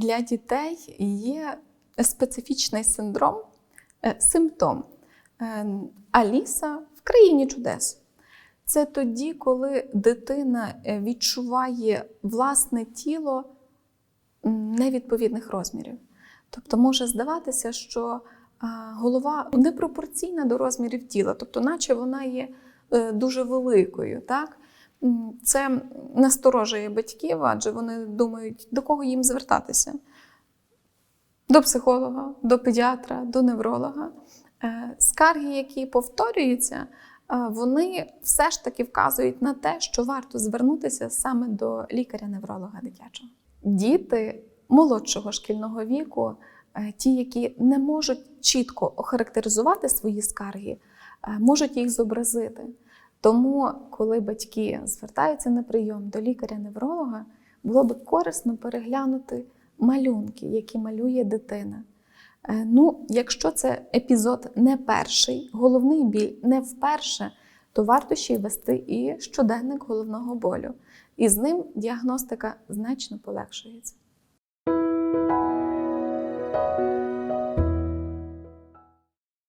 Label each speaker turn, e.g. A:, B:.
A: для дітей є специфічний синдром, е, симптом е, Аліса в країні чудес. Це тоді, коли дитина е, відчуває власне тіло невідповідних розмірів. Тобто може здаватися, що голова непропорційна до розмірів тіла, тобто, наче вона є дуже великою. Так? Це насторожує батьків, адже вони думають, до кого їм звертатися. До психолога, до педіатра, до невролога. Е, Скарги, які повторюються, е, вони все ж таки вказують на те, що варто звернутися саме до лікаря-невролога дитячого. Діти молодшого шкільного віку, е, ті, які не можуть чітко охарактеризувати свої скарги, можуть їх зобразити. Тому, коли батьки звертаються на прийом до лікаря-невролога, було би корисно переглянути малюнки, які малює дитина. Е, Ну, якщо це епізод не перший, головний біль не вперше, то варто ще й вести і щоденник головного болю. І з ним діагностика значно полегшується.